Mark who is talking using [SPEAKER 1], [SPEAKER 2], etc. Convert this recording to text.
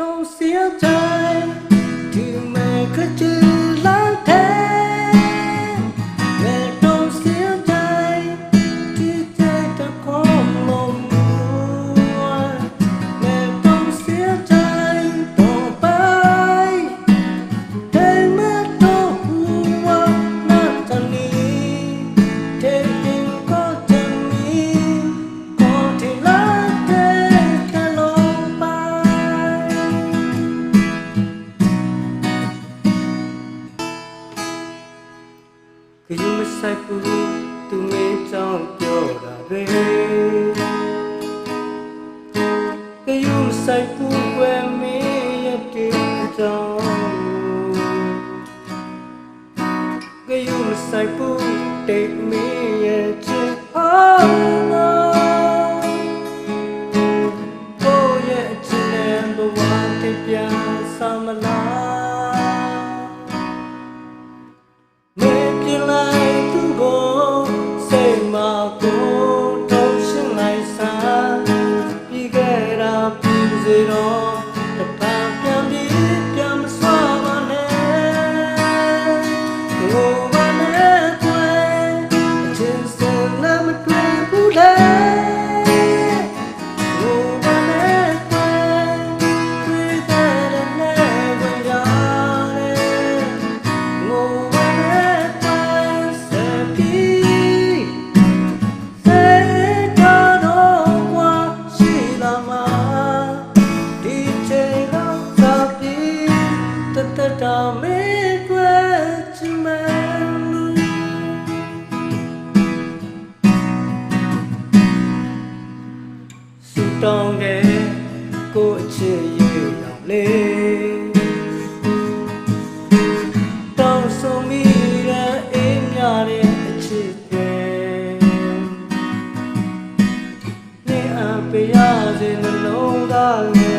[SPEAKER 1] ต้องเสียใจที่ไม่ မဆိုင်ဘူးသူမင်းကြောင့်ပြောတာပဲကယုံဆိုင်ဘူးွယ်မင်းရဲ့တေကြောင့်ကယုံဆိုင်ဘူးတိတ်မင်း နာမတွေ့ဘူးလား ပေးရစေနှလုံးသားလေး